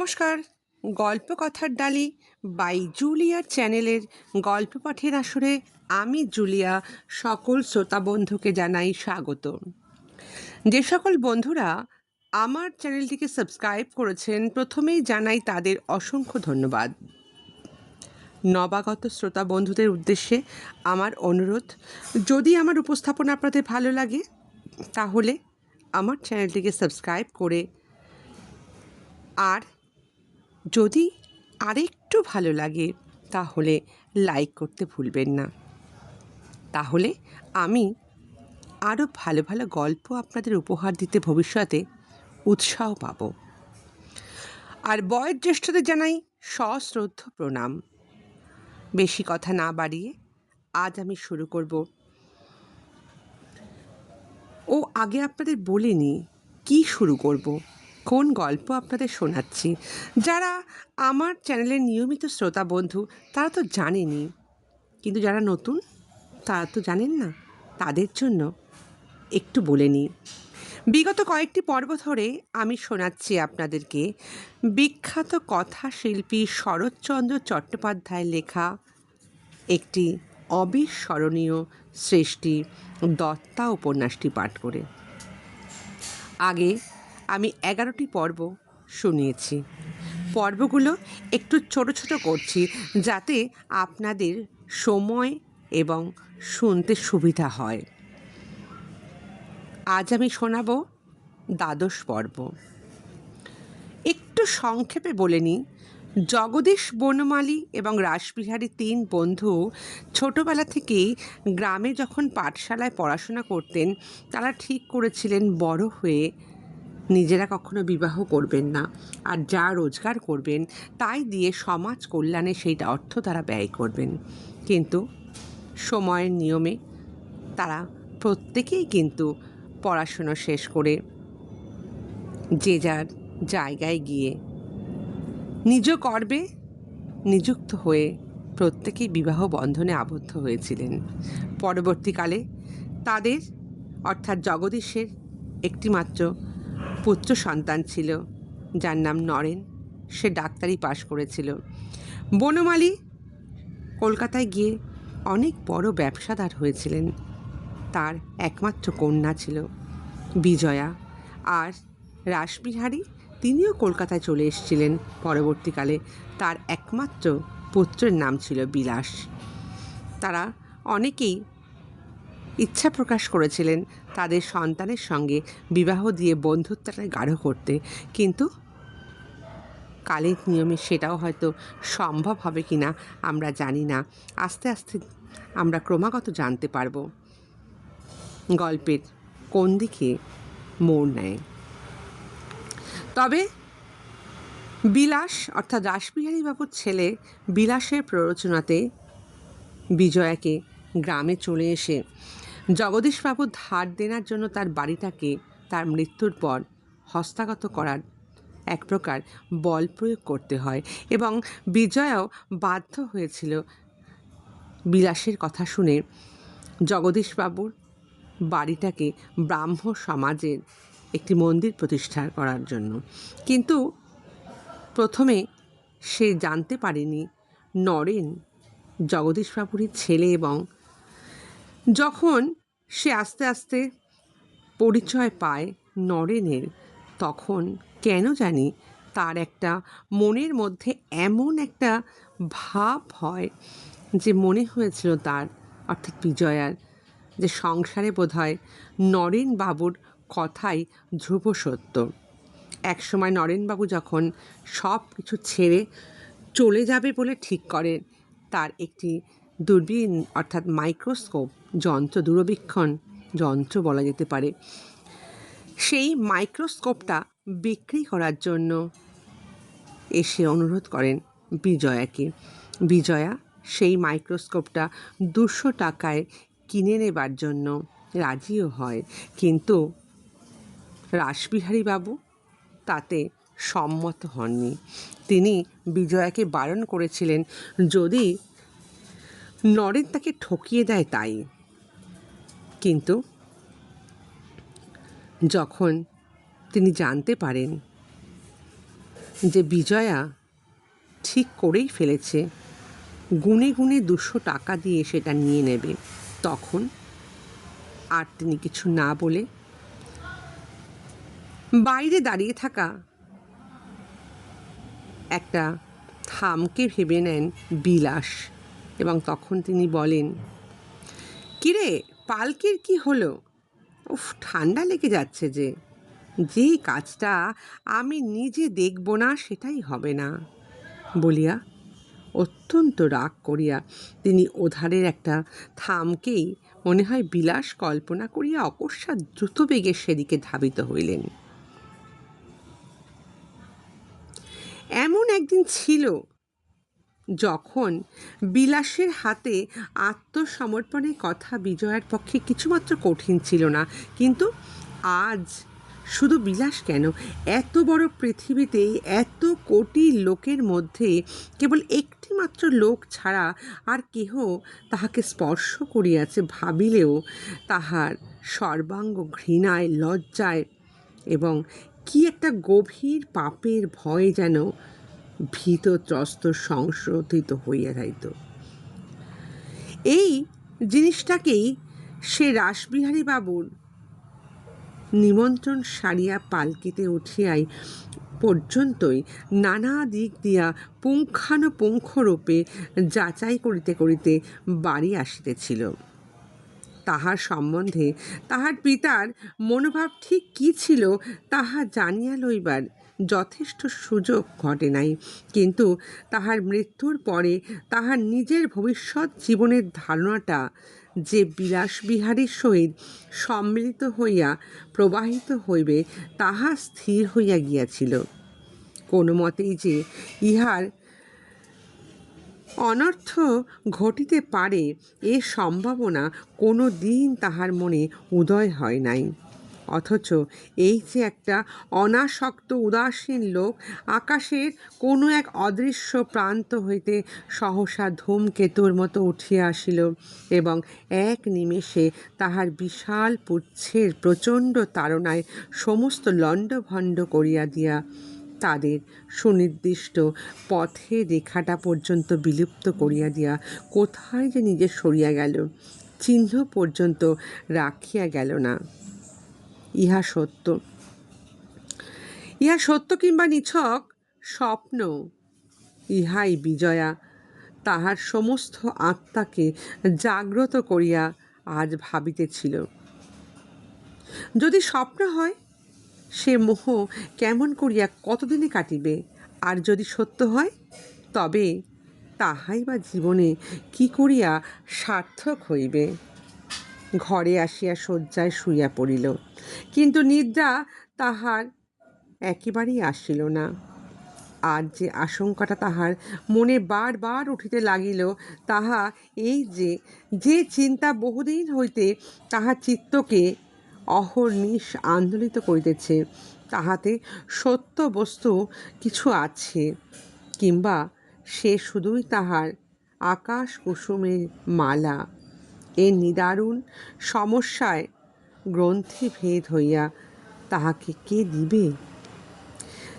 নমস্কার। গল্প কথার ডালি বাই জুলিয়ার চ্যানেলের গল্প পাঠের আসরে আমি জুলিয়া সকল শ্রোতা বন্ধুকে জানাই স্বাগত। যে সকল বন্ধুরা আমার চ্যানেলটিকে সাবস্ক্রাইব করেছেন, প্রথমেই জানাই তাদের অসংখ্য ধন্যবাদ। নবাগত শ্রোতা বন্ধুদের উদ্দেশ্যে আমার অনুরোধ, যদি আমার উপস্থাপনা আপনাদের ভালো লাগে, তাহলে আমার চ্যানেলটিকে সাবস্ক্রাইব করে আর যদি আরেকটু ভালো লাগে, তাহলে লাইক করতে ভুলবেন না। তাহলে আমি আরও ভালো ভালো গল্প আপনাদের উপহার দিতে ভবিষ্যতে উৎসাহ পাব। আর বয়োজ্যেষ্ঠদের জানাই সশ্রদ্ধ প্রণাম। বেশি কথা না বাড়িয়ে আজ আমি শুরু করব। ও আগে আপনাদের বলিনি কি শুরু করব। কোন গল্প আপনাদের শোনাচ্ছি? যারা আমার চ্যানেলের নিয়মিত শ্রোতা বন্ধু, তারা তো জানেনি কিন্তু যারা নতুন, তারা তো জানেন না। তাদের জন্য একটু বলে নিই। বিগত কয়েকটি পর্ব ধরে আমি শোনাচ্ছি আপনাদেরকে বিখ্যাত কথা শিল্পী শরৎচন্দ্র চট্টোপাধ্যায়ের লেখা একটি অবিস্মরণীয় সৃষ্টি, দত্তা উপন্যাসটি পাঠ করে। আগে আমি এগারোটি পর্ব শুনিয়েছি। পর্বগুলো একটু ছোট ছোট করছি যাতে আপনাদের সময় এবং শুনতে সুবিধা হয়। আজ আমি শোনাব দ্বাদশ পর্ব। একটু সংক্ষেপে বলে নিই, জগদীশ বনমালী এবং রাসবিহারী তিন বন্ধু ছোটবেলা থেকেই গ্রামে যখন পাঠশালায় পড়াশোনা করতেন, তারা ঠিক করেছিলেন বড় হয়ে নিজেরা কখনো বিবাহ করবেন না। আর যা রোজগার করবেন, তাই দিয়ে সমাজ কল্যাণে সেইটা অর্থ তারা ব্যয় করবেন। কিন্তু সময়ের নিয়মে তারা প্রত্যেকেই কিন্তু পড়াশুনো শেষ করে যে যার জায়গায় গিয়ে নিজ কর্মে নিযুক্ত হয়ে প্রত্যেকেই বিবাহ বন্ধনে আবদ্ধ হয়েছিলেন। পরবর্তীকালে তাদের, অর্থাৎ জগদীশের, একটিমাত্র পুত্র সন্তান ছিল। যার নাম নরেন। সে ডাক্তারি পাশ করেছিল। বনমালী কলকাতায় গিয়ে অনেক বড় ব্যবসাদার হয়েছিলেন। তার একমাত্র কন্যা ছিল বিজয়া। আর রাসবিহারী তিনিও কলকাতায় চলে এসেছিলেন। পরবর্তীকালে তার একমাত্র পুত্রের নাম ছিল বিলাস। তারা অনেকেই ইচ্ছা প্রকাশ করেছিলেন তাদের সন্তানের সঙ্গে বিবাহ দিয়ে বন্ধুত্বটা গাঢ় করতে। কিন্তু কালের নিয়মে সেটাও হয়তো সম্ভব হবে কি না আমরা জানি না। আস্তে আস্তে আমরা ক্রমাগত জানতে পারব। গল্পের কোন দিকে মোড় নেয়? তবে বিলাস অর্থাৎ রাসবিহারী বাবুর ছেলে বিলাসের প্ররোচনাতে বিজয়াকে গ্রামে চলে এসে জগদীশবাবু ধার দেনার জন্য তার বাড়িটাকে তার মৃত্যুর পর হস্তাগত করার এক প্রকার বল প্রয়োগ করতে হয় এবং বিজয়াও বাধ্য হয়েছিল বিলাসের কথা শুনে জগদীশবাবুর বাড়িটাকে ব্রাহ্ম সমাজের একটি মন্দির প্রতিষ্ঠা করার জন্য। কিন্তু প্রথমে সে জানতে পারেনি নরেন জগদীশবাবুরই ছেলে এবং যখন সে আস্তে আস্তে পরিচয় পায় নরেনের। তখন কেন জানি তার একটা মনের মধ্যে এমন একটা ভাব হয় যে মনে হয়েছিল তার, অর্থাৎ বিজয়ার, যে সংসারে বোধ হয় নরেন বাবুর কথাই ধ্রুব সত্য। একসময় নরেনবাবু যখন সব কিছু ছেড়ে চলে যাবে বলে ঠিক করেন তার একটি দূরবীন, অর্থাৎ মাইক্রোস্কোপ, যন্ত্র দূরবীক্ষণ, যন্ত্র বলা যেতে পারে। সেই মাইক্রোস্কোপটা বিক্রি করার জন্য এসে অনুরোধ করেন বিজয়াকে। বিজয়া সেই মাইক্রোস্কোপটা দুশো টাকায় কিনে নেবার জন্য রাজিও হয়। কিন্তু বাবু তাতে সম্মত হননি। তিনি বিজয়াকে বারণ করেছিলেন, যদি নরেন তাকে ঠকিয়ে দেয় তাই। কিন্তু যখন তিনি জানতে পারেন যে বিজয়া ঠিক করেই ফেলেছে, গুনে গুনে দুশো টাকা দিয়ে সেটা নিয়ে নেবে, তখন আর তিনি কিছু না বলে বাইরে দাঁড়িয়ে থাকা একটা থামকে ভেবে নেন বিলাস। তখন তিনি বলেন, কিরে, পালকির কি হলো? উফ, ঠান্ডা লেগে যাচ্ছে যে। যে কাজটা আমি নিজে দেখব না, সেটাই হবে না। বলিয়া অত্যন্ত রাগ করিয়া তিনি ওধারের একটা থামকেই মনে হয় বিলাস কল্পনা করিয়া অকস্মাৎ দ্রুত বেগে সেদিকে ধাবিত হইলেন। এমন একদিন ছিল যখন বিলাসের হাতে আত্মসমর্পণের কথা বিজয়ার পক্ষে কিছুমাত্র কঠিন ছিল না, কিন্তু আজ শুধু বিলাস কেন? এত বড় পৃথিবীতে এত কোটি লোকের মধ্যে কেবল একটি মাত্র লোক ছাড়া আর কেহ তাহাকে স্পর্শ করিয়াছে ভাবিলেও তাহার সর্বাঙ্গ ঘৃণায়, লজ্জায় এবং কি একটা গভীর পাপের ভয় যেন ভীত ত্রস্ত সংশোধিত হইয়া যাইত। এই জিনিসটাকেই সে রাসবিহারী বাবুর নিমন্ত্রণ সারিয়া পালকিতে উঠিয়াই পর্যন্তই নানা দিক দিয়া পুঙ্খানুপুঙ্খরূপে যাচাই করিতে করিতে বাড়ি আসিতেছিল। তাহার সম্বন্ধে তাহার পিতার মনোভাব ঠিক কী ছিল তাহা জানিয়া লইবার যথেষ্ট সুযোগ ঘটে নাই। কিন্তু তাহার মৃত্যুর পরে তাহার নিজের ভবিষ্যৎ জীবনের ধারণাটা যে বিলাসবিহারীর সহিত সম্মিলিত হইয়া প্রবাহিত হইবে, তাহা স্থির হইয়া গিয়াছিল। কোনো মতেই যে ইহার অনর্থ ঘটিতে পারে, এ সম্ভাবনা কোনো দিন তাহার মনে উদয় হয় নাই। অথচ এই যে একটা অনাসক্ত, উদাসীন লোক আকাশের কোনো এক অদৃশ্য প্রান্ত হইতে সহসা ধূমকেতুর মতো উঠিয়া আসিল এবং এক নিমেষে তাহার বিশাল পুচ্ছের প্রচণ্ড তাড়নায় সমস্ত লণ্ডভণ্ড করিয়া দিয়া তাদের সুনির্দিষ্ট পথে রেখাটা পর্যন্ত বিলুপ্ত করিয়া দিয়া কোথায় যে নিজে সরিয়া গেল, চিহ্ন পর্যন্ত রাখিয়া গেল না। ইহা সত্য। ইহা সত্য কিংবা নিছক স্বপ্ন ইহাই বিজয়া। তাহার সমস্ত আত্মাকে জাগ্রত করিয়া আজ ভাবিতেছিল। যদি স্বপ্ন হয়, সে মোহ কেমন করিয়া কতদিনে কাটিবে? আর যদি সত্য হয়, তবে তাহাই বা জীবনে কি করিয়া সার্থক হইবে? ঘরে আসিয়া শয্যায় শুইয়া পড়িল। কিন্তু নিদ্রা তাহার একেবারেই আসিল না। আর যে আশঙ্কাটা তাহার মনে বারবার উঠিতে লাগিল, তাহা এই যে যে চিন্তা বহুদিন হইতে তাহার চিত্তকে অহর্নিশ আন্দোলিত করিতেছে, তাহাতে সত্য বস্তু কিছু আছে, কিংবা সে শুধুই তাহার আকাশ কুসুমের মালা। এ নিদারুণ সমস্যায় গ্রন্থি ভেদ হইয়া তাহাকে কে দিবে?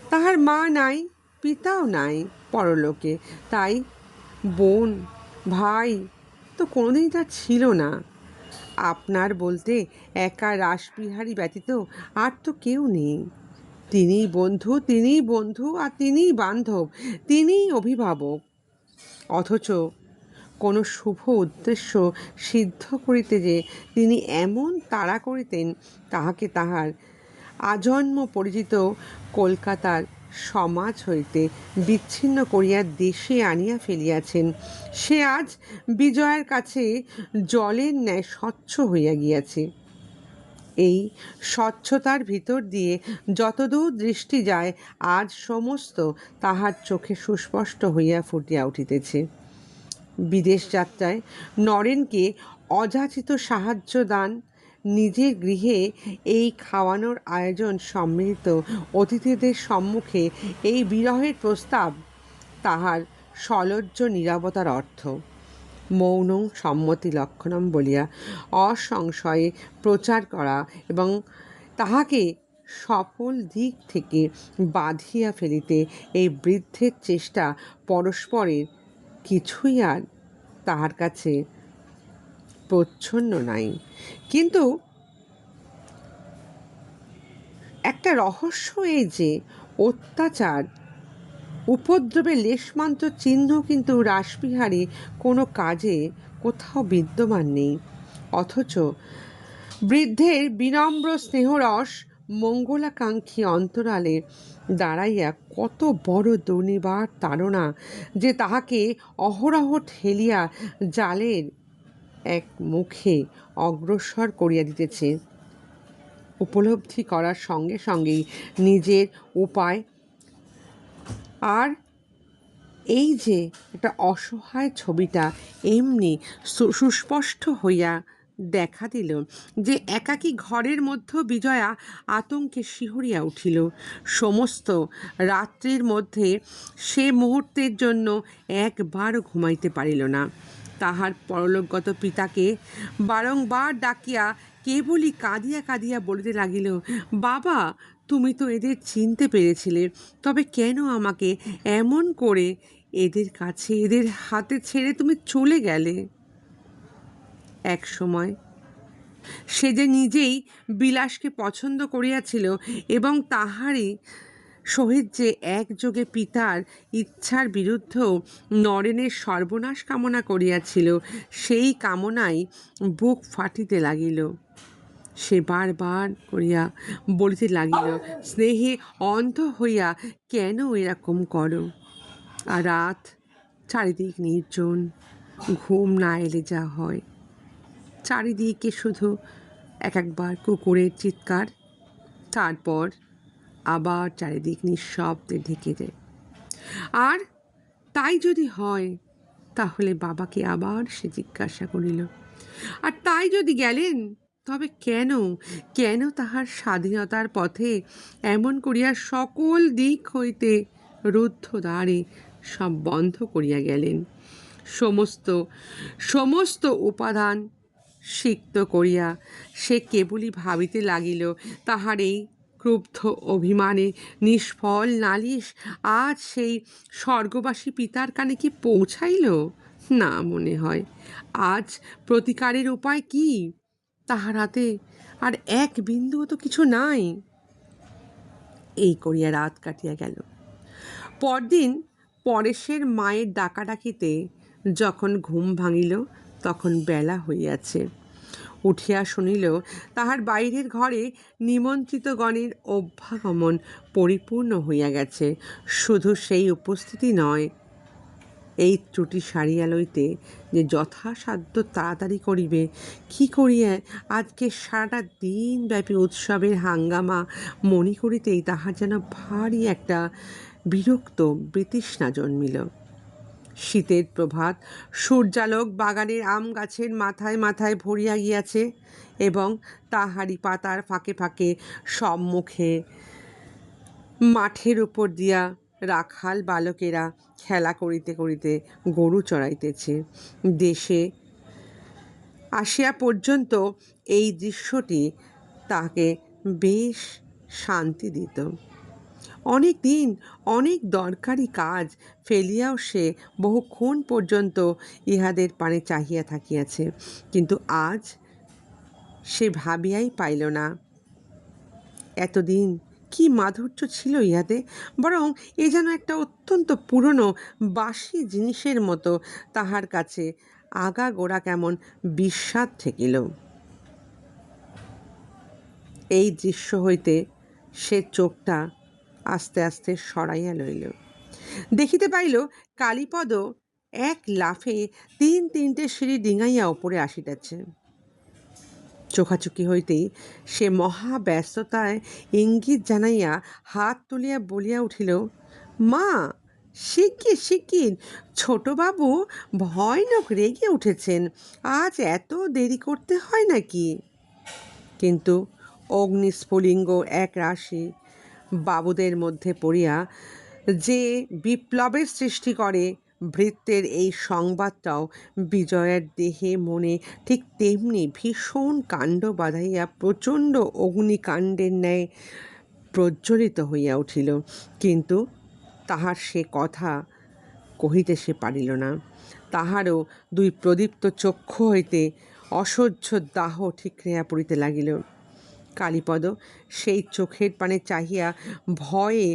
তাহার মা নাই, পিতাও নাই পরলোকে, তাই বোন, ভাই তো কোনোদিনই তার ছিল না। আপনার বলতে একা রাসবিহারী ব্যতীত আর তো কেউ নেই। তিনিই বন্ধু তিনিই বন্ধু আর তিনিই বান্ধব, তিনিই অভিভাবক। অথচ কোনো শুভ উদ্দেশ্য সিদ্ধ করিতে যে তিনি এমন তাড়া করিতেন, তাহাকে তাহার আজন্ম পরিচিত কলকাতার সমাজ হইতে বিচ্ছিন্ন করিয়া দেশে আনিয়া ফেলিয়াছেন। সে আজ বিজয়ের কাছে জলের ন্যায় স্বচ্ছ হইয়া গিয়াছে। এই স্বচ্ছতার ভিতর দিয়ে যতদূর দৃষ্টি যায়, আজ সমস্ত তাহার চোখে সুস্পষ্ট হইয়া ফুটিয়া উঠিতেছে। বিদেশ যাত্রায় নরেনকে অযাচিত সাহায্য দান, নিজের গৃহে এই খাওয়ানোর আয়োজন সম্মিলিত অতিথিদের সম্মুখে এই বিরহের প্রস্তাব, তাহার সলজ্জ নিরাপতার অর্থ। মৌন সম্মতি লক্ষণম বলিয়া অসংশয়ে প্রচার করা এবং তাহাকে সফল দিক থেকে বাঁধিয়া ফেলিতে এই বৃদ্ধের চেষ্টা পরস্পরের কিছুই আর তাহার কাছে প্রচ্ছন্ন নাই। কিন্তু একটা রহস্য এই যে, অত্যাচার, উপদ্রবের লেশমাত্র চিহ্ন কিন্তু রাসবিহারী কোনো কাজে কোথাও বিদ্যমান নেই। অথচ বৃদ্ধের বিনম্র স্নেহরস মঙ্গলাকাঙ্ক্ষী অন্তরালে দাঁড়াইয়া কত বড় দুর্নিবার তাড়না যে তাহাকে অহরহ ঠেলিয়া জালের এক মুখে অগ্রসর করিয়া দিতেছে। উপলব্ধি করার সঙ্গে সঙ্গেই নিজের উপায়। আর এই যে একটা অসহায় ছবিটা এমনি সুস্পষ্ট হইয়া দেখা দিল যে একাকী ঘরের মধ্য বিজয়া আতঙ্কে শিহরিয়া উঠিল। সমস্ত রাত্রির মধ্যে সে মুহূর্তের জন্য একবারও ঘুমাইতে পারিল না। তাহার পরলোকগত পিতাকে বারংবার ডাকিয়া কেবলই কাঁদিয়া কাঁদিয়া বলিতে লাগিল, বাবা, তুমি তো এদের চিনতে পেরেছিলে, তবে কেন আমাকে এমন করে এদের কাছে, এদের হাতে ছেড়ে তুমি চলে গেলে? এক সময়। সে যে নিজেই বিলাসকে পছন্দ করিয়াছিল এবং তাহারই সহিত যে একযোগে পিতার ইচ্ছার বিরুদ্ধেও নরেনের সর্বনাশ কামনা করিয়াছিল, সেই কামনাই বুক ফাটিতে লাগিল। সে বারবার করিয়া বলিতে লাগিল, স্নেহে অন্ধ হইয়া কেন এরকম করো? আর রাত চারিদিক নির্জন, ঘুম না এলে যা হয়। চারিদিকে শুধু এক একবার কুকুরের চিৎকার, তারপর আবার চারিদিক নিঃশব্দে ঢেকে যায় আর তাই যদি হয়, তাহলে বাবাকে আবার সে জিজ্ঞাসা করিল, আর তাই যদি গেলেন, তবে কেন কেন তাহার স্বাধীনতার পথে এমন করিয়া সকল দিক হইতে রুদ্ধ দ্বারে সব বন্ধ করিয়া গেলেন? সমস্ত সমস্ত উপাদান সিক্ত করিয়া সে কেবলই ভাবিতে লাগিল, তাহার এই ক্রুব্ধ অভিমানে নিষ্ফল নালিশ আজ সেই স্বর্গবাসী পিতার কানে কি পৌঁছাইল? না মনে হয়। আজ প্রতিকারের উপায় কি? তাহার হাতে আর এক বিন্দুও তো কিছু নাই। এই করিয়া রাত কাটিয়া গেল। পরদিন পরেশের মায়ের ডাকাডাকিতে যখন ঘুম ভাঙিল তখন বেলা হইয়াছে। উঠিয়া শুনিল তাহার বাইরের ঘরে নিমন্ত্রিতগণের অভ্যাগমন পরিপূর্ণ হইয়া গেছে। শুধু সেই উপস্থিতি নয়, এই ত্রুটি সারিয়া লইতে যে যথাসাধ্য তাড়াতাড়ি করিবে, কি করিয়া আজকে সারাটা দিনব্যাপী উৎসবের হাঙ্গামা মনে করিতেই তাহার যেন ভারী একটা বিরক্ত বৃতৃষ্ণা জন্মিল। শীতের প্রভাত। সূর্যালোক বাগানের আম গাছের মাথায় মাথায় ভরিয়া গিয়াছে এবং তাহারি পাতার ফাঁকে ফাঁকে সম্মুখে মাঠের উপর দিয়া রাখাল বালকেরা খেলা করিতে করিতে গরু চড়াইতেছে। দেশে আসিয়া পর্যন্ত এই দৃশ্যটি তাকে বেশ শান্তি দিত। অনেক দিন, অনেক দরকারি কাজ ফেলিয়াও সে বহুক্ষণ পর্যন্ত ইহাদের পানে চাহিয়া থাকিয়াছে। কিন্তু আজ সে ভাবিয়াই পাইল না। এতদিন কি মাধুর্য ছিল ইহাতে, বরং এ যেন একটা অত্যন্ত পুরনো বাসি জিনিসের মতো তাহার কাছে আগা গোড়া কেমন বিস্বাদ ঠেকিল। এই দৃশ্য হইতে সে চোখটা আস্তে আস্তে সরাইয়া লইল। দেখিতে পাইল কালীপদ এক লাফে তিন তিনটে সিঁড়ি ডিঙাইয়া ওপরে আসিতেছে। চোখাচোখি হইতেই সে মহা ব্যস্ততায় ইঙ্গিত জানাইয়া হাত তুলিয়া বলিয়া উঠিল, মা, শিগগির শিগগির, ছোটবাবু ভয়ানক রেগে উঠেছেন, আজ এত দেরি করতে হয় নাকি? কিন্তু অগ্নিস্ফুলিঙ্গ এক রাশি বাবুদের মধ্যে পড়িয়া যে বিপ্লবের সৃষ্টি করে, ভৃত্যের এই সংবাদটাও বিজয়ের দেহে, মনে ঠিক তেমনি ভীষণ কাণ্ড বাঁধাইয়া, প্রচণ্ড অগ্নিকাণ্ডের ন্যায় প্রজ্বলিত হইয়া উঠিল। কিন্তু তাহার সে কথা কহিতে সে পারিল না। তাহারও দুই প্রদীপ্ত চক্ষু হইতে অসহ্য দাহ ঠিকরিয়া পড়িতে লাগিল। কালীপদ। সেই চোখের পানে চাহিয়া ভয়ে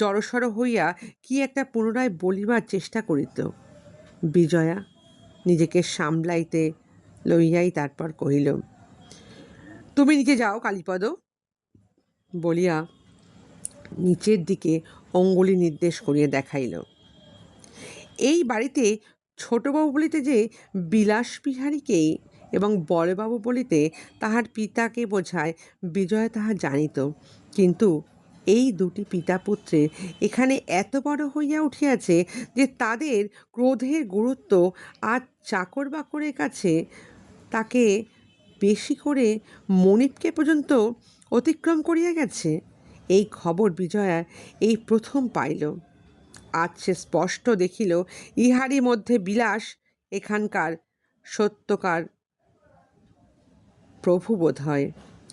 জড়সড় হইয়া কি একটা পুনরায় বলিবার চেষ্টা করিত। বিজয়া নিজেকে সামলাইতে লইয়াই তারপর কহিল, তুমি নিচে যাও কালীপদ। বলিয়া নিচের দিকে অঙ্গুলি নির্দেশ করিয়া দেখাইল, এই বাড়িতে ছোটবাবু বলিতে যে বিলাসবিহারীকেই এবং বড়বাবু বলিতে তাহার পিতাকে বোঝায়, বিজয় তাহা জানিত। কিন্তু এই দুটি পিতা পুত্রের এখানে এত বড় হইয়া উঠিয়াছে যে তাদের ক্রোধের গুরুত্ব আজ চাকর বাকরের কাছে তাকে বেশি করে মনিপকে পর্যন্ত অতিক্রম করিয়া গেছে। এই খবর বিজয়া এই প্রথম পাইল। আজ সে স্পষ্ট দেখিল, ইহারই মধ্যে বিলাস এখানকার সত্যকার প্রভু বোধ হয়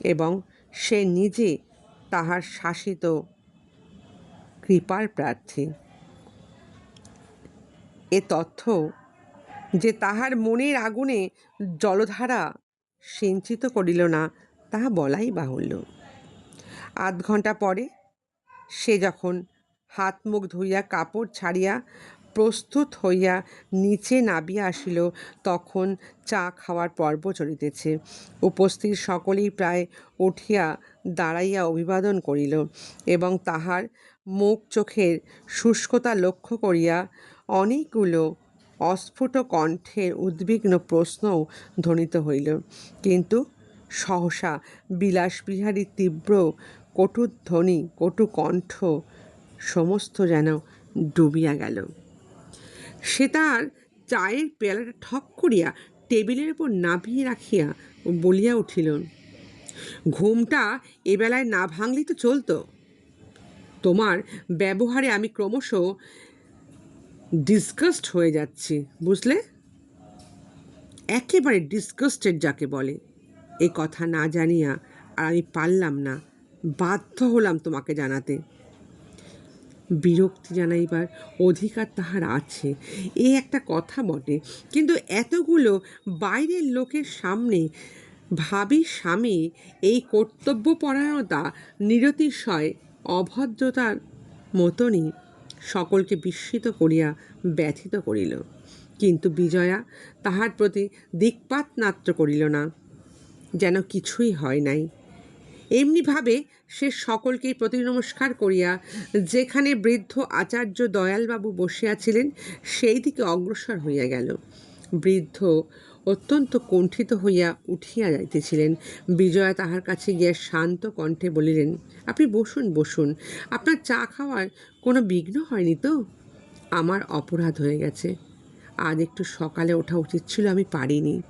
এবং সে নিজে তাহার শাসিত কৃপার প্রার্থী। এ তথ্য যে তাহার মনের আগুনে জলধারা সিঞ্চিত করিল না, তাহা বলাই বাহুল্য। আধ ঘণ্টা পরে সে যখন হাত মুখ ধুইয়া কাপড় ছাড়িয়া প্রস্তুত হইয়া নিচে নামিয়া আসিল, তখন চা খাওয়ার পর্ব চলিতেছে। উপস্থিত সকলেই প্রায় উঠিয়া দাঁড়াইয়া অভিবাদন করিল এবং তাহার মুখ চোখের শুষ্কতা লক্ষ্য করিয়া অনেকগুলো অস্ফুট কণ্ঠের উদ্বিগ্ন প্রশ্নও ধ্বনিত হইল। কিন্তু সহসা বিলাসবিহারীর তীব্র কটুধ্বনি, কটু কণ্ঠ সমস্ত যেন ডুবিয়া গেল। সে তার চায়ের পেয়ালাটা ঠক করিয়া টেবিলের উপর নামিয়ে রাখিয়া বলিয়া উঠিল, ঘুমটা এবেলায় না ভাঙলেই তো চলতো। তোমার ব্যবহারে আমি ক্রমশ ডিসকাস্ট হয়ে যাচ্ছি, বুঝলে? একেবারে ডিসকাস্টেড যাকে বলে। এ কথা না জানিয়া আর আমি পারলাম না, বাধ্য হলাম তোমাকে জানাতে। বিরক্তি জানাইবার অধিকার তাহার আছে। এ একটা কথা বটে। কিন্তু এতগুলো বাইরের লোকের সামনে ভাবি স্বামী এই কর্তব্যপরায়ণতা, নিরতিশয়, অভদ্রতার মতনই সকলকে বিস্মিত করিয়া ব্যথিত করিল। কিন্তু বিজয়া তাহার প্রতি দিকপাত নাত্র করিল না। যেন কিছুই হয় নাই। এমনিভাবে সে সকলকেই প্রতি নমস্কার করিয়া যেখানে বৃদ্ধ আচার্য দয়ালবাবু বসিয়াছিলেন সেই দিকে অগ্রসর হইয়া গেল। বৃদ্ধ অত্যন্ত কুণ্ঠিত হইয়া উঠিয়া যাইতেছিলেন। বিজয়া তাহার কাছে গিয়া শান্ত কণ্ঠে বলিলেন, আপনি বসুন বসুন। আপনার চা খাওয়ার কোনো বিঘ্ন হয়নি তো? আমার অপরাধ হয়ে গেছে। আজ একটু সকালে ওঠা উচিত ছিল, আমি পারিনি।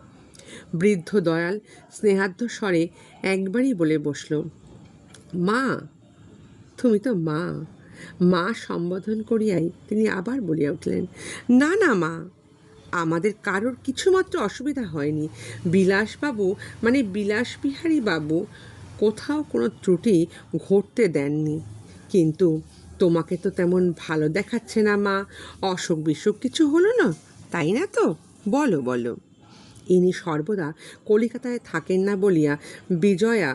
বৃদ্ধ দয়াল স্নেহার্ধ স্বরে একবারই বলে বসল, মা, তুমি তো মা। মা সম্বোধন করিয়াই তিনি আবার বলিয়া উঠলেন, না না, মা, আমাদের কারোর কিছুমাত্র অসুবিধা হয়নি। বিলাসবাবু মানে বিলাসবিহারী বাবু, কোথাও কোনো ত্রুটি ঘটতে দেননি। কিন্তু তোমাকে তো তেমন ভালো দেখাচ্ছে না, মা। অসুখ বিসুখ কিছু হলো না, তাই না তো? বলো বলো। ইনি সর্বদা কলিকাতায় থাকেন না বলিয়া বিজয়া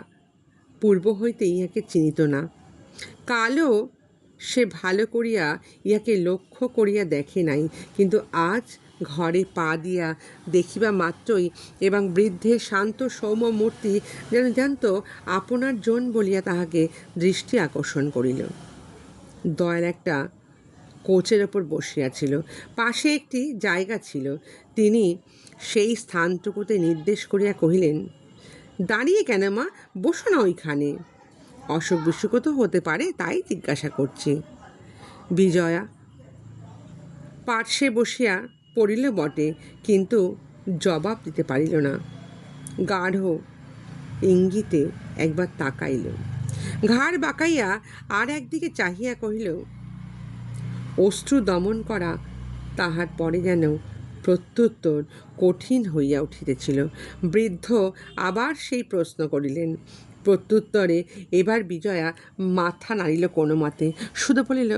পূর্ব হইতে ইহাকে চিনিত না। কালও সে ভালো করিয়া ইহাকে লক্ষ্য করিয়া দেখে নাই, কিন্তু আজ ঘরে পা দিয়া দেখিবা মাত্রই এবং বৃদ্ধের শান্ত সৌম্য মূর্তি যেন জানত আপনার জন বলিয়া তাহাকে দৃষ্টি আকর্ষণ করিল। দয়াল একটা কোচের ওপর বসিয়াছিল পাশে একটি জায়গা ছিল। তিনি সেই স্থানটুকুতে নির্দেশ করিয়া কহিলেন, দাঁড়িয়ে কেন মা? বসো না ওইখানে। অসুখ বিসুখ তো হতে পারে, তাই জিজ্ঞাসা করছি। বিজয়া পার্শ্বে বসিয়া পড়িল বটে, কিন্তু জবাব দিতে পারিল না। গাঢ় ইঙ্গিতে একবার তাকাইল। ঘাড় বাঁকাইয়া আর একদিকে চাহিয়া কহিল, অশ্রু দমন করা তাহার পরে যেন প্রত্যুত্তর কঠিন হইয়া উঠিতেছিল। বৃদ্ধ আবার সেই প্রশ্ন করিলেন, প্রত্যুত্তরে এবার বিজয়া মাথা নাড়িল কোনো মতে। শুধু বলিল,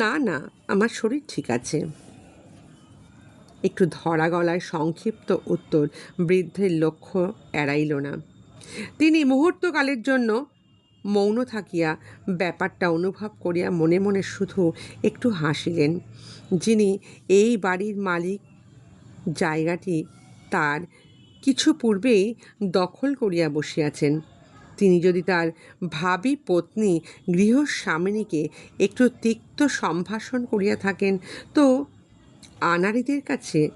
না না, আমার শরীর ঠিক আছে। একটু ধরা গলায় সংক্ষিপ্ত উত্তর বৃদ্ধের লক্ষ্য এড়াইল না। তিনি মুহূর্তকালের জন্য মৌন থাকিয়া ব্যাপারটা অনুভব করিয়া মনে মনে শুধু একটু হাসিলেন, যিনি এই বাড়ির মালিক জায়গাটি তার কিছু পূর্বেই দখল করিয়া বসিয়াছেন। তিনি যদি তার ভাবি পত্নী গৃহস্বামিনীকে একটু তিক্ত সম্ভাষণ করিয়া থাকেন, তো আনাড়িদের কাছে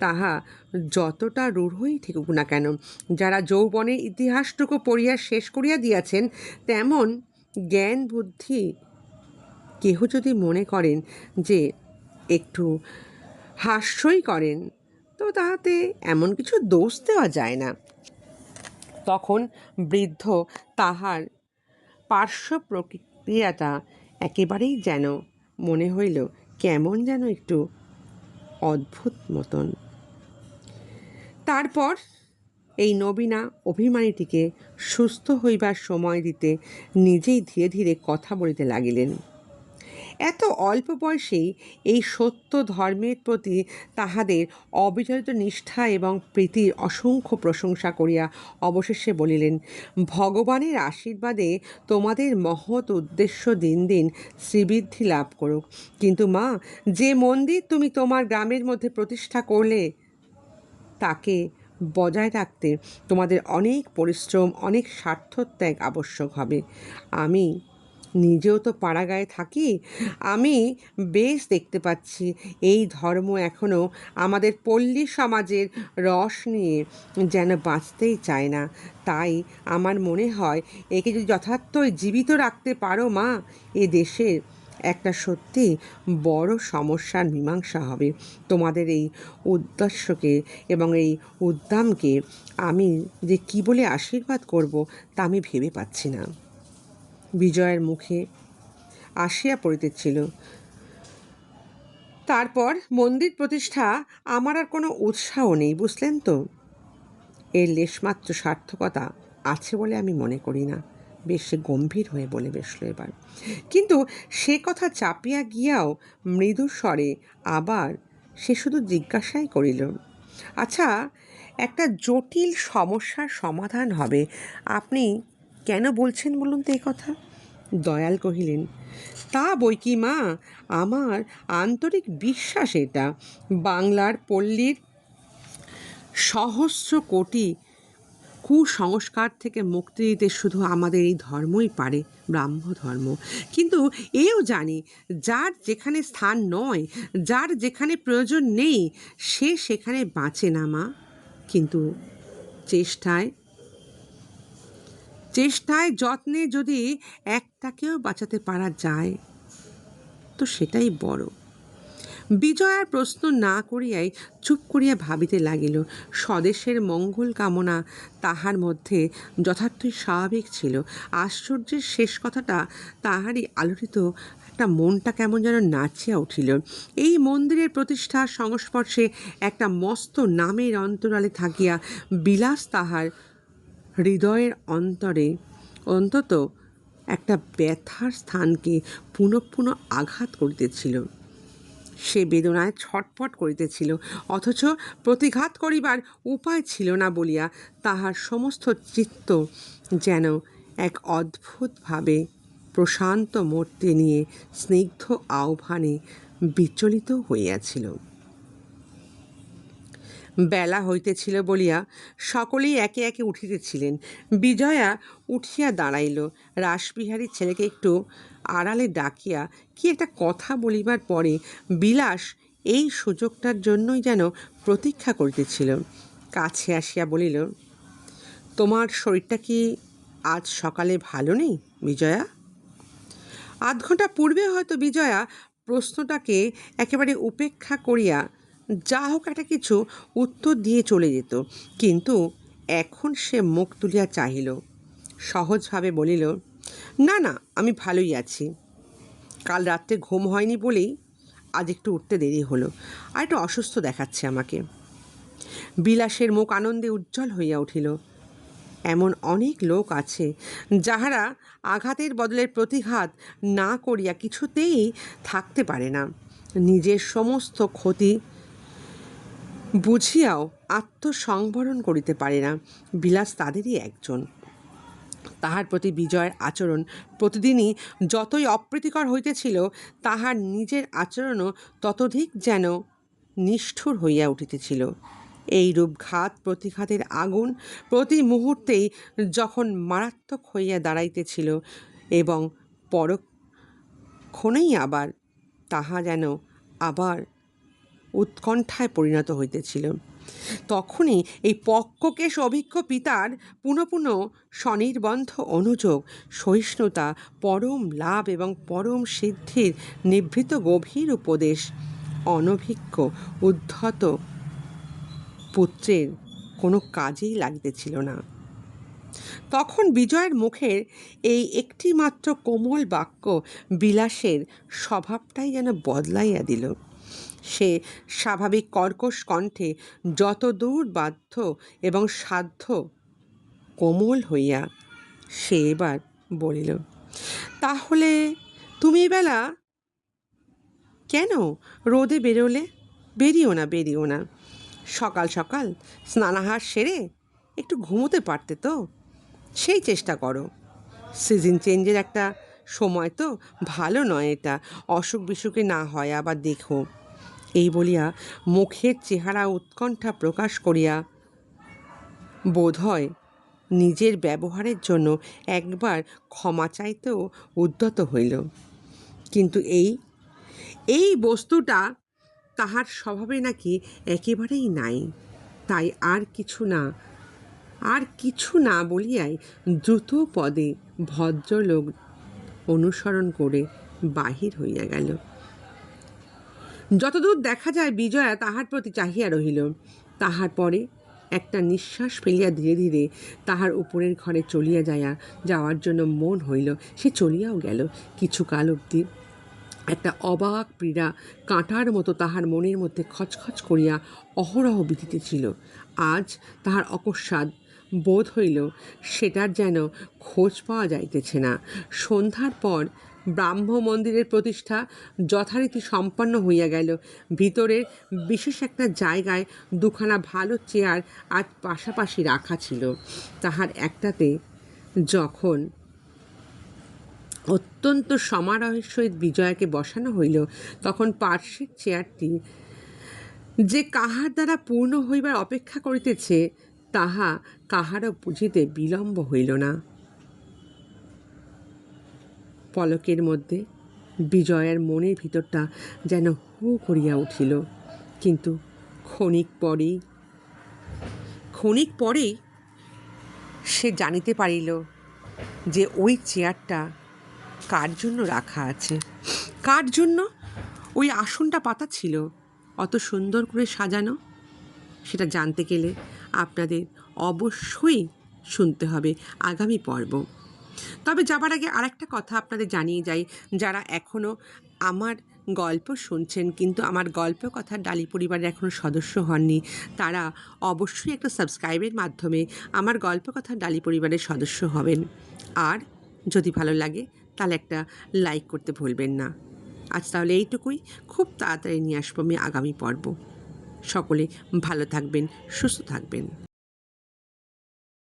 তাহা যতটা রূঢ়ই থেকুক না কেন। যারা যৌবনের ইতিহাসটুকু পড়িয়া শেষ করিয়া দিয়াছেন, তেমন জ্ঞান বুদ্ধি কেহ যদি মনে করেন যে একটু হাস্যই করেন তো তাহাতে এমন কিছু দোষ দেওয়া যায় না। তখন বৃদ্ধ তাহার পার্শ্ব প্রক্রিয়াটা একেবারেই যেন মনে হইল, কেমন যেন একটু অদ্ভুত মতন। তারপর এই নবীনা অভিমানীটিকে সুস্থ হইবার সময় দিতে নিজেই ধীরে ধীরে কথা বলিতে লাগিলেন। এত অল্প বয়সেই এই সত্য ধর্মের প্রতি তাহাদের অবিচলিত নিষ্ঠা এবং প্রীতির অসংখ্য প্রশংসা করিয়া অবশেষে বলিলেন, ভগবানের আশীর্বাদে তোমাদের মহৎ উদ্দেশ্য দিন দিন শ্রীবৃদ্ধি লাভ করুক। কিন্তু মা, যে মন্দির তুমি তোমার গ্রামের মধ্যে প্রতিষ্ঠা করলে, তাকে বজায় রাখতে তোমাদের অনেক পরিশ্রম, অনেক স্বার্থত্যাগ আবশ্যক হবে। আমি নিজেও তো পাড়াগায়ে থাকি, আমি বেশ দেখতে পাচ্ছি এই ধর্ম এখনও আমাদের পল্লী সমাজের রস নিয়ে যেন বাঁচতেই চায় না। তাই আমার মনে হয় একে যদি যথার্থই জীবিত রাখতে পারো মা, এ দেশের একটা সত্যি বড় সমস্যার মীমাংসা হবে। তোমাদের এই উদ্দেশ্যকে এবং এই উদ্দামকে আমি যে কি বলে আশীর্বাদ করব তা আমি ভেবে পাচ্ছি না। বিজয়ের মুখে আসিয়া পড়িতেছিল। তারপর মন্দির প্রতিষ্ঠা আমার আর কোনো উৎসাহ নেই, বুঝলেন তো? এর লেশমাত্র সার্থকতা আছে বলে আমি মনে করি না। বেশ গম্ভীর হয়ে বলে বসল এবার। কিন্তু সে কথা চাপিয়া গিয়াও মৃদু স্বরে আবার সে শুধু জিজ্ঞাসাই করিল আচ্ছা একটা জটিল সমস্যার সমাধান হবে। আপনি কেন বলছেন বলুন তো এই কথা? দয়াল কহিলেন, তা বই কি মা? আমার আন্তরিক বিশ্বাস এটা। বাংলার পল্লীর সহস্র কোটি কুসংস্কার থেকে মুক্তি দিতে শুধু আমাদের এই ধর্মই পারে, ব্রাহ্ম ধর্ম। কিন্তু এও জানি, যার যেখানে স্থান নয়, যার যেখানে প্রয়োজন নেই, সে সেখানে বাঁচে না মা। কিন্তু চেষ্টায় চেষ্টায়, যত্নে যদি একটাকেও বাঁচাতে পারা যায়, তো সেটাই বড়। বিজয়ার প্রশ্ন না করিয়াই চুপ করিয়া ভাবিতে লাগিল, স্বদেশের মঙ্গল কামনা তাহার মধ্যে যথার্থই স্বাভাবিক ছিল। আশ্চর্যের শেষ কথাটা তাহারই আলোড়িত একটা মনটা কেমন যেন নাচিয়া উঠিল। এই মন্দিরের প্রতিষ্ঠার সংস্পর্শে একটা মস্ত নামের অন্তরালে থাকিয়া বিলাস তাহার হৃদয়ের অন্তরে অন্তত একটা ব্যথার স্থানকে পুনঃ পুনঃ আঘাত করিতেছিল। সে বেদনায় ছটফট করিতেছিল, অথচ প্রতিঘাত করিবার উপায় ছিল না বলিয়া তাহার সমস্ত চিত্ত যেন এক অদ্ভুতভাবে প্রশান্ত মূর্তি নিয়ে স্নিগ্ধ আহ্বানে বিচলিত হইয়াছিল। বেলা হইতেছিল বলিয়া সকলেই একে একে উঠিতেছিলেন। বিজয়া উঠিয়া দাঁড়াইল। রাসবিহারীর ছেলেকে একটু আড়ালে ডাকিয়া, কি একটা কথা বলিবার পরে বিলাস এই সুযোগটার জন্যই যেন প্রতীক্ষা করিতেছিল। কাছে আসিয়া বলিল, তোমার শরীরটা কি আজ সকালে ভালো নেই, বিজয়া? আধ ঘণ্টা পূর্বে হয়তো বিজয়া প্রশ্নটাকে একেবারে উপেক্ষা করিয়া যা হোক একটা কিছু উত্তর দিয়ে চলে যেত। কিন্তু এখন সে মুখ তুলিয়া চাহিল। সহজভাবে বলিল, না না, আমি ভালোই আছি। কাল রাত্রে ঘুম হয়নি বলেই আজ একটু উঠতে দেরি হলো আর একটু অসুস্থ দেখাচ্ছে আমাকে। বিলাসের মুখ আনন্দে উজ্জ্বল হইয়া উঠিল। এমন অনেক লোক আছে যাহারা আঘাতের বদলের প্রতিঘাত না করিয়া কিছুতেই থাকতে পারে না। নিজের সমস্ত ক্ষতি বুঝিয়াও আত্মসংবরণ করিতে পারে না। বিলাস তাদেরই একজন। তাহার প্রতি বিজয়ের আচরণ প্রতিদিনই যতই অপ্রীতিকর হইতেছিল, তাহার নিজের আচরণও ততধিক যেন নিষ্ঠুর হইয়া উঠিতেছিল। এইরূপ ঘাত প্রতিঘাতের আগুন প্রতি মুহূর্তেই যখন মারাত্মক হইয়া দাঁড়াইতেছিল এবং পরক্ষণেই আবার তাহা যেন আবার উৎকণ্ঠায় পরিণত হইতেছিল। তখনই এই পক্ককেশ অভিজ্ঞ পিতার পুনঃ পুনঃ স্বনির্বন্ধ অনুযোগ, সহিষ্ণুতা, পরম লাভ এবং পরম সিদ্ধির নিভৃত গভীর উপদেশ অনভিজ্ঞ উদ্ধত পুত্রের কোনো কাজেই লাগিতেছিল না। তখন বিজয়ের মুখের এই একটিমাত্র কোমল বাক্য বিলাসের স্বভাবটাই যেন বদলাইয়া দিল। সে স্বাভাবিক কর্কশ কণ্ঠে যত দূর বাধ্য এবং সাধ্য কোমল হইয়া সে এবার বলিল, তাহলে তুমি বেলা কেন রোদে বেরোলে? বেরিও না বেরিও না। সকাল সকাল স্নানাহার সেরে একটু ঘুমোতে পারতে তো? সেই চেষ্টা করো। সিজন চেঞ্জের একটা সময় তো ভালো নয় এটা। অসুখ বিসুখে না হয়, আবার দেখো। এই বলিয়া মুখের চেহারা উৎকণ্ঠা প্রকাশ করিয়া বোধ হয় নিজের ব্যবহারের জন্য একবার ক্ষমা চাইতেও উদ্যত হইল। কিন্তু এই এই বস্তুটা তাহার স্বভাবে নাকি একেবারেই নাই। তাই আর কিছু না, আর কিছু না বলিয়াই দ্রুত পদে ভদ্রলোক অনুসরণ করে বাহির হইয়া গেল। যতদূর দেখা যায় বিজয়া তাহার প্রতি চাহিয়া রহিল। তাহার পরে একটা নিঃশ্বাস ফেলিয়া ধীরে ধীরে তাহার উপরের ঘরে চলিয়া যাইয়া যাওয়ার জন্য মন হইল। সে চলিয়াও গেল। কিছু কাল অবধি একটা অবাক পীড়া কাঁটার মতো তাহার মনের মধ্যে খচখচ করিয়া অহরহ বিধিতে ছিল। আজ তাহার অকস্মাৎ বোধ হইল, সেটার যেন খোঁজ পাওয়া যাইতেছে না। সন্ধ্যার পর ব্রাহ্ম মন্দিরের প্রতিষ্ঠা যথারীতি সম্পন্ন হইয়া গেল। ভিতরের বিশেষ একটা জায়গায় দুখানা ভালো চেয়ার আজ পাশাপাশি রাখা ছিল। তাহার একটাতে যখন অত্যন্ত সমারোহের সহিত বিজয়াকে বসানো হইল, তখন পার্শ্বের চেয়ারটি যে কাহার দ্বারা পূর্ণ হইবার অপেক্ষা করিতেছে, তাহা কাহারও বুঝিতে বিলম্ব হইল না। পলকের মধ্যে। বিজয়ের মনের ভিতরটা যেন হু করিয়া উঠিল। কিন্তু ক্ষণিক পরেই ক্ষণিক পরেই সে জানিতে পারিল যে ওই চেয়ারটা কার জন্য রাখা আছে। কার জন্য? ওই আসনটা পাতা ছিল। অত সুন্দর করে সাজানো। সেটা জানতে গেলে আপনাদের অবশ্যই শুনতে হবে আগামী পর্ব। তবে যাবার আগে আরেকটা কথা আপনাদের জানিয়ে যাই। যারা এখনও আমার গল্প শুনছেন কিন্তু আমার গল্প কথার ডালি পরিবারের এখনও সদস্য হননি, তারা অবশ্যই একটা সাবস্ক্রাইবের মাধ্যমে আমার গল্প কথার ডালি পরিবারের সদস্য হবেন। আর যদি ভালো লাগে তাহলে একটা লাইক করতে ভুলবেন না। আজ তাহলে এইটুকুই। খুব তাড়াতাড়ি নিয়ে আসব আমি আগামী পর্ব। সকলে ভালো থাকবেন, সুস্থ থাকবেন।